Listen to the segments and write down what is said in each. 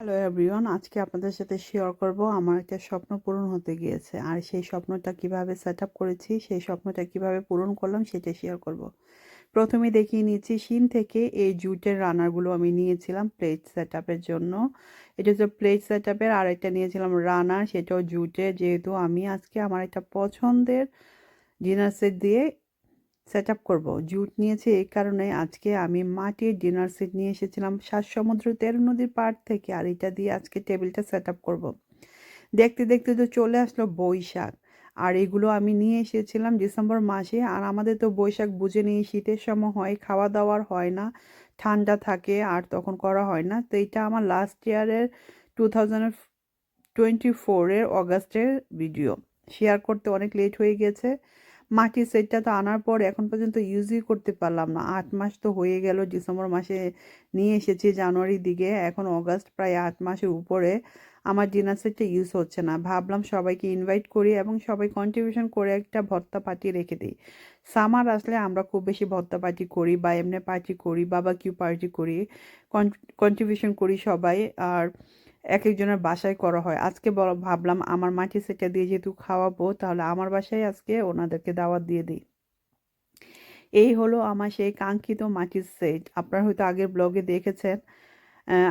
Hello everyone আজকে আপনাদের সাথে শেয়ার করব আমার একটা স্বপ্ন পূরণ হতে গিয়েছে। আর সেই স্বপ্নটা কীভাবে সেট আপ করেছি, সেই স্বপ্নটা কীভাবে পূরণ করলাম সেটা শেয়ার করব। প্রথমে দেখিয়ে নিয়েছি শিন থেকে এই জুটের রানারগুলো আমি নিয়েছিলাম প্লেট সেট আপের জন্য। এটা হচ্ছে প্লেট সেট আপের আর একটা নিয়েছিলাম রানার সেটাও জুটের। যেহেতু আমি আজকে আমার একটা পছন্দের ডিনার সেট দিয়ে সেট আপ করব। জুট নিয়েছি এই কারণে আজকে আমি মাটির ডিনার সেট নিয়ে এসেছিলাম। সাত সমুদ্র তেরো নদীর পাড় থেকে আর এটা দিয়ে আজকে টেবিলটা সেট আপ করব। দেখতে দেখতে তো চলে আসলো বৈশাখ। আর এগুলো আমি নিয়ে এসেছিলাম ডিসেম্বর মাসে। আর আমাদের তো বৈশাখ বুঝে নিয়ে শীতের সময় হয় খাওয়া দাওয়ার হয় না, ঠান্ডা থাকে আর তখন করা হয় না। তো এটা আমার লাস্ট ইয়ারের টু থাউজেন্ড টোয়েন্টি ফোরের অগাস্টের ভিডিও শেয়ার করতে অনেক লেট হয়ে গেছে। মাটির সেটটা তো আনার পর এখন পর্যন্ত ইউজই করতে পারলাম না। আট মাস তো হয়ে গেল, ডিসেম্বর মাসে নিয়ে এসেছি জানুয়ারির দিকে। এখন অগাস্ট, প্রায় আট মাসের উপরে। আমার ডিনার সেটটা ইউজ হচ্ছে না। ভাবলাম সবাইকে ইনভাইট করি এবং সবাই কন্ট্রিবিউশন করে একটা ভর্তা পার্টি রেখে দিই। সামার আসলে আমরা খুব বেশি ভর্তা পার্টি করি বা এমনি পার্টি করি বাবা কিউ পার্টি করি কন্ট্রিবিউশন করি সবাই। আর এক একজনের বাসায় করা হয়। আজকে ভাবলাম আমার মাটি সেটা দিয়ে যেহেতু খাওয়াবো, তাহলে আমার বাসায় আজকে ওনাদেরকে দাওয়াত দিয়ে দিই। এই হলো আমার সেই কাঙ্ক্ষিত মাটির সেট। আপনারা হয়তো আগের ব্লগে দেখেছেন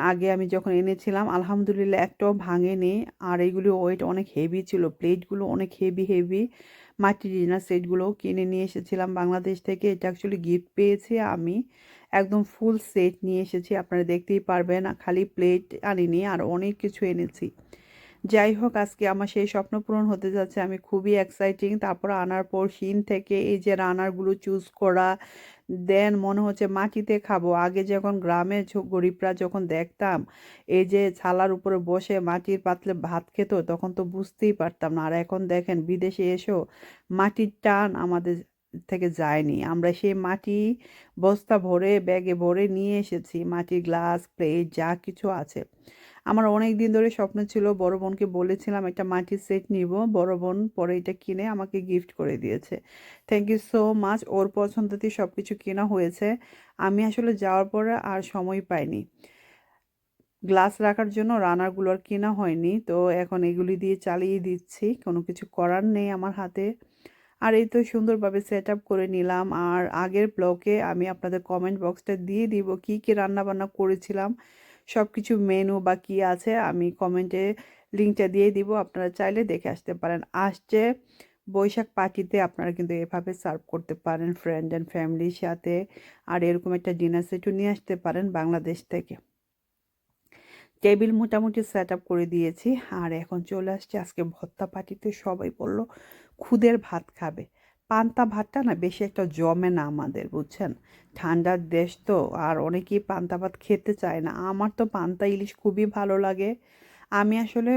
আগে আমি যখন এনেছিলাম, আলহামদুলিল্লাহ একটাও ভাঙেনি। আর এইগুলি ওয়েট অনেক হেভি ছিল প্লেটগুলো অনেক হেভি হেভি মাটির ডিনার সেটগুলোও কিনে নিয়ে এসেছিলাম বাংলাদেশ থেকে। এটা অ্যাকচুয়ালি গিফট পেয়েছি আমি। একদম ফুল সেট নিয়ে এসেছি, আপনারা দেখতেই পারবেন। খালি প্লেট আনিনি, আর অনেক কিছু এনেছি। যাই হোক, আজকে আমার সেই স্বপ্ন পূরণ হতে যাচ্ছে। আমি খুবই এক্সাইটিং তারপর আনার পর শিন থেকে এই যে রানারগুলো চুজ করা দেন মনে হচ্ছে মাটিতে খাব? আগে যখন গ্রামে গরিবরা যখন দেখতাম, এই যে ছালার উপরে বসে মাটির পাতলে ভাত খেত, তখন তো বুঝতেই পারতাম না। আর এখন দেখেন, বিদেশে এসো মাটির টান আমাদের থেকে যায়নি। আমরা সেই মাটি বস্তা ভরে, ব্যাগে ভরে নিয়ে এসেছি। মাটির গ্লাস, প্লেট, যা কিছু আছে। আমার অনেক দিন ধরে স্বপ্ন ছিল বড় বোনকে বলেছিলাম, একটা মাটির সেট নিব, বড় বোন পরে এটা কিনে আমাকে গিফট করে দিয়েছে। থ্যাংক ইউ সো মাচ ওর পছন্দতে সব কিছু কেনা হয়েছে। আমি আসলে যাওয়ার পরে আর সময় পাইনি। গ্লাস রাখার জন্য রানারগুলো আর কেনা হয়নি, তো এখন এগুলি দিয়ে চালিয়ে দিচ্ছি, কোনো কিছু করার নেই আমার হাতে। আর এই তো সুন্দরভাবে সেট আপ করে নিলাম, আর আগের ব্লগে আমি আপনাদের কমেন্ট বক্সটা দিয়ে দিব, কি কি রান্না বান্না করেছিলাম। সব কিছু মেনু বা কী আছে, আমি কমেন্টে লিঙ্কটা দিয়ে দিব, আপনারা চাইলে দেখে আসতে পারেন। আসছে বৈশাখ পার্টিতে আপনারা কিন্তু এভাবে সার্ভ করতে পারেন ফ্রেন্ড অ্যান্ড ফ্যামিলির সাথে, আর এরকম একটা ডিনার সেটও নিয়ে আসতে পারেন বাংলাদেশ থেকে। টেবিল মোটামুটি সেট আপ করে দিয়েছি, আর এখন চলে আসছে, আজকে ভত্তা পার্টিতে সবাই বলল, খুদের ভাত খাবে। পান্তা ভাতটা না বেশি একটা জমে না আমাদের, বুঝছেন? ঠান্ডার দেশ তো, আর অনেকেই পান্তা ভাত খেতে চায় না। আমার তো পান্তা ইলিশ খুবই ভালো লাগে। আমি আসলে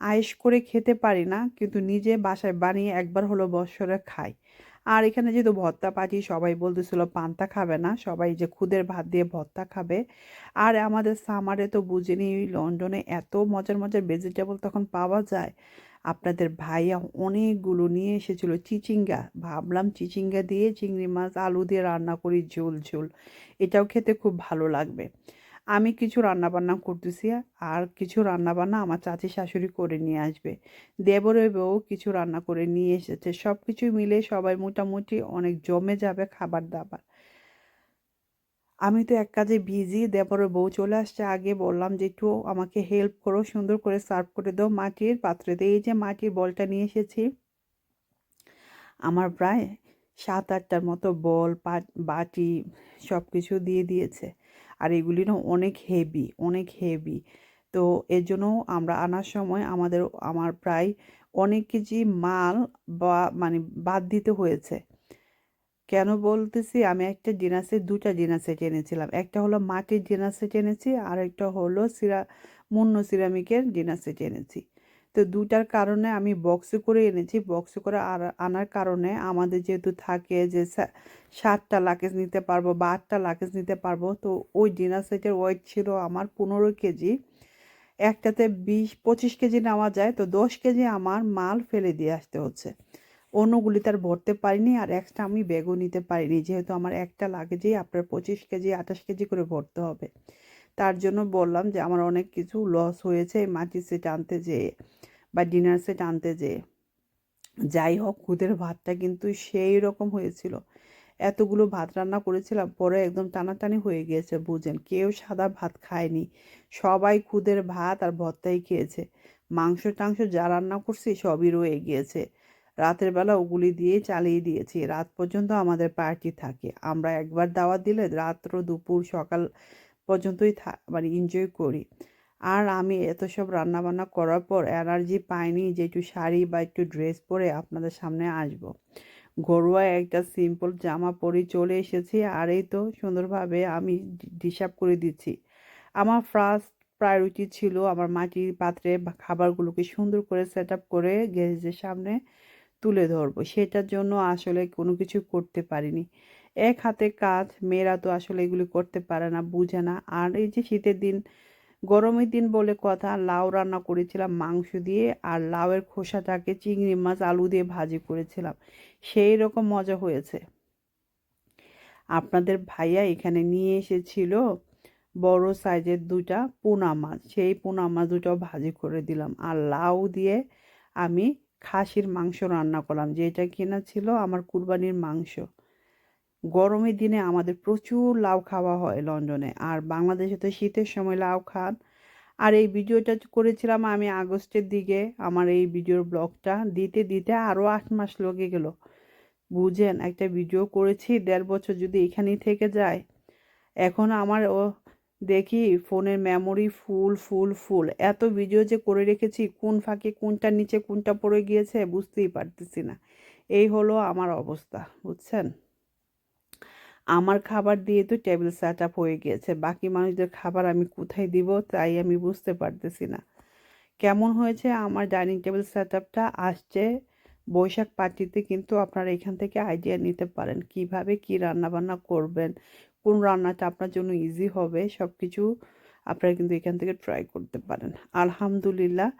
আয়েস করে খেতে পারি না, কিন্তু নিজে বাসায় বানিয়ে একবার হলো বৎসরে খাই। আর এখানে যেহেতু ভর্তা পাটি সবাই বলতেছিল পান্তা খাবে না, সবাই যে খুদের ভাত দিয়ে ভর্তা খাবে। আর আমাদের সামারে তো বুঝিনি, লন্ডনে এত মজার মজার ভেজিটেবল তখন পাওয়া যায়। আপনাদের ভাইয়া অনেকগুলো নিয়ে এসেছিল। চিচিঙ্গা, ভাবলাম চিচিঙ্গা দিয়ে চিংড়ি মাছ, আলু দিয়ে রান্না করি ঝোল ঝোল। এটাও খেতে খুব ভালো লাগবে। আমি কিছু রান্নাবান্না করতেছি, আর কিছু রান্নাবান্না আমার চাচি শাশুড়ি করে নিয়ে আসবে। দেবরের বউ কিছু রান্না করে নিয়ে এসেছে। সব কিছু মিলে সবাই মোটামুটি অনেক জমে যাবে খাবার দাবার। আমি তো এক কাজে বিজি দেবরের বউ চলে আসছে, আগে বললাম যে একটু আমাকে হেল্প করো, সুন্দর করে সার্ভ করে দাও মাটির পাত্রেতে এই যে মাটির বলটা নিয়ে এসেছি, আমার প্রায় সাত আটটার মতো বল বাটি সব কিছু দিয়ে দিয়েছে। আর এগুলি না অনেক হেভি অনেক হেভি তো এর জন্য আমরা আনার সময় আমাদের, আমার প্রায় অনেক কেজি মাল বা মানে বাদ দিতে হয়েছে। কেন বলতেছি? আমি একটা সেট দুটা ডিনার সেট এনেছিলাম একটা হলো মাটির ডিনার সেট এনেছি আর একটা হলো সিরা, মুন্ন সিরামিকের ডিনার সেট এনেছি তো দুটার কারণে আমি বক্সে করে এনেছি। বক্সে করে আনার কারণে আমাদের যেহেতু থাকে যে সাতটা লাকেজ নিতে পারব বা আটটা লাকেজ নিতে পারব, তো ওই ডিনার সেটের ওয়েট ছিল আমার পনেরো কেজি। একটাতে বিশ, পঁচিশ কেজি নেওয়া যায়, তো দশ কেজি আমার মাল ফেলে দিয়ে আসতে হচ্ছে। অন্যগুলি তার ভরতে পারিনি আর এক্সট্রা আমি ব্যাগও নিতে পারিনি। যেহেতু আমার একটা লাগেজেই আপনার পঁচিশ কেজি, আঠাশ কেজি করে ভরতে হবে। তার জন্য বললাম যে আমার অনেক কিছু লস হয়েছে মাটির সেট আনতে যেয়ে বা ডিনার সেট আনতে যেয়ে। যাই হোক, খুদের ভাতটা কিন্তু সেই রকম হয়েছিল। এতগুলো ভাত রান্না করেছিলাম, পরে একদম টানাটানি হয়ে গিয়েছে, বুঝেন। কেউ সাদা ভাত খায়নি। সবাই খুদের ভাত আর ভর্তাই খেয়েছে। মাংস টাংস যা রান্না করছি সবই রয়ে গিয়েছে। রাতের বেলা ওগুলি দিয়ে চালিয়ে দিয়েছি। রাত পর্যন্ত আমাদের পার্টি থাকে। আমরা একবার দাওয়াত দিলে রাত্র দুপুর সকাল পর্যন্তই মানে এনজয় করি। আর আমি এত সব রান্নাবান্না করার পর এনার্জি পাইনি যে একটু শাড়ি বা একটু ড্রেস পরে আপনাদের সামনে আসব। ঘরোয়া একটা সিম্পল জামা পরে চলে এসেছি আর এই তো সুন্দরভাবে আমি ডিসার্ভ করে দিচ্ছি। আমার ফার্স্ট প্রায়োরিটি ছিল আমার মাটির পাত্রে খাবারগুলোকে সুন্দর করে সেট আপ করে গেস্টদের সামনে তুলে ধরবো। সেটার জন্য আসলে কোনো কিছু করতে পারিনি। এক হাতে কাজ, মেয়েরা তো আসলে এগুলি করতে পারে না, বুঝে না। আর এই যে শীতের দিন, গরমের দিন বলে কথা, লাউ রান্না করেছিলাম মাংস দিয়ে আর লাউয়ের খোসাটাকে চিংড়ি মাছ, আলু দিয়ে ভাজি করেছিলাম। সেই রকম মজা হয়েছে। আপনাদের ভাইয়া এখানে নিয়ে এসেছিল বড় সাইজের দুটা পোনা মাছ। সেই পোনা মাছ দুটো ভাজি করে দিলাম। আর লাউ দিয়ে আমি খাসির মাংস রান্না করলাম যেটা কিনা ছিল আমার কুরবানির মাংস। গরমের দিনে আমাদের প্রচুর লাউ খাওয়া হয় লন্ডনে, আর বাংলাদেশে তো শীতের সময় লাউ খান। আর এই ভিডিওটা করেছিলাম আমি আগস্টের দিকে, আমার এই ভিডিওর ব্লগটা দিতে দিতে আরও আট মাস লেগে গেল। বুঝেন, একটা ভিডিও করেছি, দেড় বছর যদি এখানেই থেকে যায়, এখন আমার ও দেখি ফোনের মেমোরি ফুল ফুল ফুল এত ভিডিও যে করে রেখেছি, কোন ফাঁকে কোনটার নিচে কোনটা পড়ে গিয়েছে বুঝতেই পারতেছি না। এই হলো আমার অবস্থা, বুঝছেন? আমার খাবার দিয়ে তো টেবিল সেট আপ হয়ে গিয়েছে, বাকি মানুষদের খাবার আমি কোথায় দিব তাই আমি বুঝতে পারতেছি না। কেমন হয়েছে আমার ডাইনিং টেবিল সেট আপটা আসছে, বৈশাখ পার্টিতে কিন্তু আপনারা এখান থেকে আইডিয়া নিতে পারেন। কীভাবে কি রান্না বান্না করবেন? কোন রান্নাটা আপনার জন্য ইজি হবে সব কিছু আপনারা কিন্তু এখান থেকে ট্রাই করতে পারেন। আলহামদুলিল্লাহ,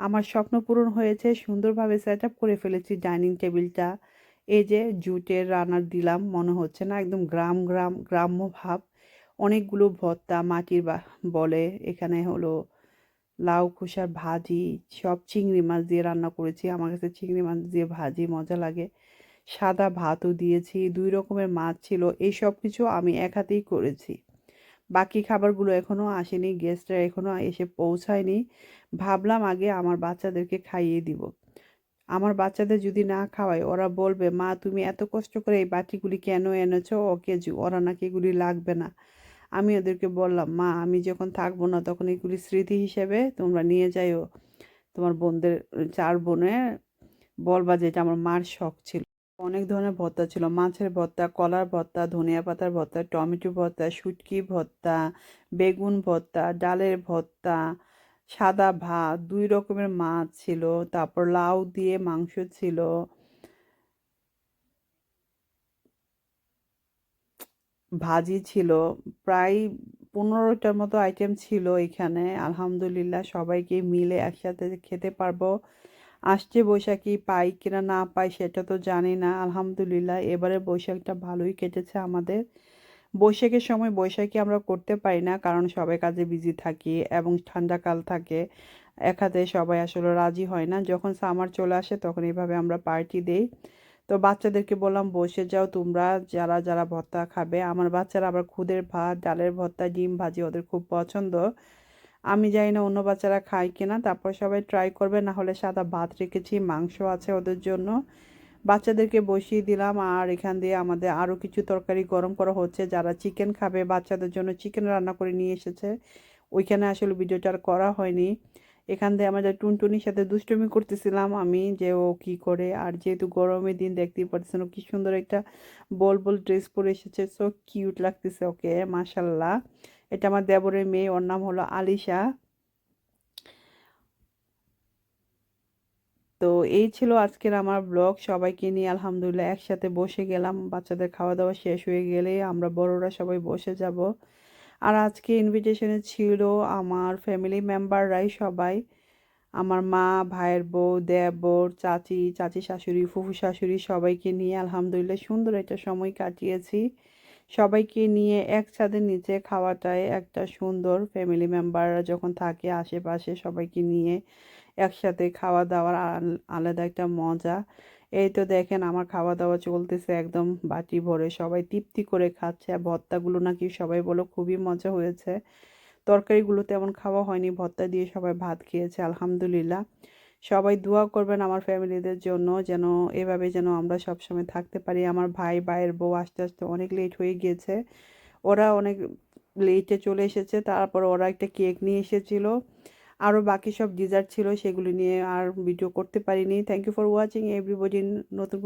আমার স্বপ্ন পূরণ হয়েছে, সুন্দরভাবে সেট আপ করে ফেলেছি ডাইনিং টেবিলটা। এই যে জুটের রান্নার দিলাম, মনে হচ্ছে না একদম গ্রাম গ্রাম, গ্রাম্য ভাব। অনেকগুলো ভর্তা, মাটির বলে, এখানে হলো লাউ খোসার ভাজি, সব চিংড়ি মাছ দিয়ে রান্না করেছি। আমার কাছে চিংড়ি মাছ দিয়ে ভাজি মজা লাগে। সাদা ভাতও দিয়েছি, দুই রকমের মাছ ছিল, এই সব কিছু আমি এক হাতেই করেছি। বাকি খাবারগুলো এখনও আসেনি গেস্টরা এখনও এসে পৌঁছায়নি। ভাবলাম আগে আমার বাচ্চাদেরকে খাইয়ে দিব। আমার বাচ্চাদের যদি না খাওয়াই ওরা বলবে, মা, তুমি এত কষ্ট করে এই বাটিগুলি কেন এনেছো? ওকে জু- ওরা নাকি এগুলি লাগবে না। আমি ওদেরকে বললাম, মা, আমি যখন থাকব না, তখন এগুলি স্মৃতি হিসেবে তোমরা নিয়ে যাইও। তোমার বোনদের, চার বোনে বলবা যে, এটা আমার মার শখ ছিল। অনেক ধরনের ভর্তা ছিল। মাছের ভর্তা, কলার ভর্তা, ধনিয়া পাতার ভর্তা, টমেটো ভর্তা, শুটকি ভর্তা, বেগুন ভর্তা, ডালের ভর্তা, সাদা ভাত, দুই রকমের মাছ ছিল। তারপর লাউ দিয়ে মাংস ছিল। ভাজি ছিল। প্রায় পনেরোটার মতো আইটেম ছিল এখানে। আলহামদুলিল্লাহ সবাইকে মিলে একসাথে খেতে পারব। আসছে বৈশাখী, পাই কিনা না পাই সেটা তো জানি না, আলহামদুলিল্লাহ। এবারে বৈশাখটা ভালোই কেটেছে আমাদের। বৈশাখের সময় বৈশাখী আমরা করতে পারি না, কারণ সবাই কাজে বিজি থাকি এবং ঠান্ডাকাল থাকে। এক হাতে সবাই আসলে রাজি হয় না। যখন সামার চলে আসে তখন এইভাবে আমরা পার্টি দেই। তো বাচ্চাদেরকে বললাম, বসে যাও তোমরা, যারা যারা ভর্তা খাবে। আমার বাচ্চারা আবার খুদের ভাত, ডালের ভর্তা, ডিম ভাজি ওদের খুব পছন্দ। আমি জানি না অন্য বাচ্চারা খায় কিনা, তারপর সবাই ট্রাই করবে, না হলে সাদা ভাত রেখেছি, মাংস আছে ওদের জন্য। বাচ্চাদেরকে বসিয়ে দিলাম, আর এখান দিয়ে আমাদের আরও কিছু তরকারি গরম করা হচ্ছে। যারা চিকেন খাবে, বাচ্চাদের জন্য চিকেন রান্না করে নিয়ে এসেছে। ওইখানে আসলে ভিডিওটা আর করা হয়নি। এখান দিয়ে আমাদের টুনটুনির সাথে দুষ্টুমি করতেছিলাম আমি, যে ও কি করে, আর যেহেতু গরমের দিন, দেখতেই পাচ্ছেন ও কি সুন্দর একটা বল বল ড্রেস পরে এসেছে। সো কিউট লাগতেছে ওকে মাশাল্লাহ এটা আমার দেবরের মেয়ে, ওর নাম হলো আলিশা। তো এই ছিল আজকের আমার ব্লগ। সবাইকে নিয়ে আলহামদুলিল্লাহ একসাথে বসে গেলাম। বাচ্চাদের খাওয়া দাওয়া শেষ হয়ে গেলে আমরা বড়রা সবাই বসে যাব। আর আজকে ইনভিটেশনে ছিল আমার ফ্যামিলি মেম্বাররাই সবাই। আমার মা, ভাইয়ের বউ, দেবর, চাচি চাচি শাশুড়ি ফুফু শাশুড়ি সবাইকে নিয়ে আলহামদুলিল্লাহ সুন্দর একটা সময় কাটিয়েছি। সবাইকে নিয়ে একসাথে নিচে খাওয়াটাই একটা সুন্দর ফ্যামিলি মেম্বাররা যখন থাকে আশেপাশে সবাইকে নিয়ে একসাথে খাওয়া দাওয়ার আলাদা একটা মজা। এই তো দেখেন আমার খাওয়া দাওয়া চলতেছে একদম বাটি ভরে, সবাই তৃপ্তি করে খাচ্ছে। আর ভর্তাগুলো নাকি সবাই বলো খুবই মজা হয়েছে। তরকারিগুলো তেমন খাওয়া হয়নি, ভর্তা দিয়ে সবাই ভাত খেয়েছে, আলহামদুলিল্লাহ। সবাই দোয়া করবেন আমার ফ্যামিলিদের জন্য, যেন এভাবে যেন আমরা সবসময় থাকতে পারি। আমার ভাই, ভাইয়ের বউ আস্তে আস্তে অনেক লেট হয়ে গিয়েছে। ওরা অনেক লেটে চলে এসেছে, তারপর ওরা একটা কেক নিয়ে এসেছিল। আরও বাকি সব ডিজার্ট ছিল, সেগুলি নিয়ে আর ভিডিও করতে পারিনি। Thank you for watching everybody নতুন কোনো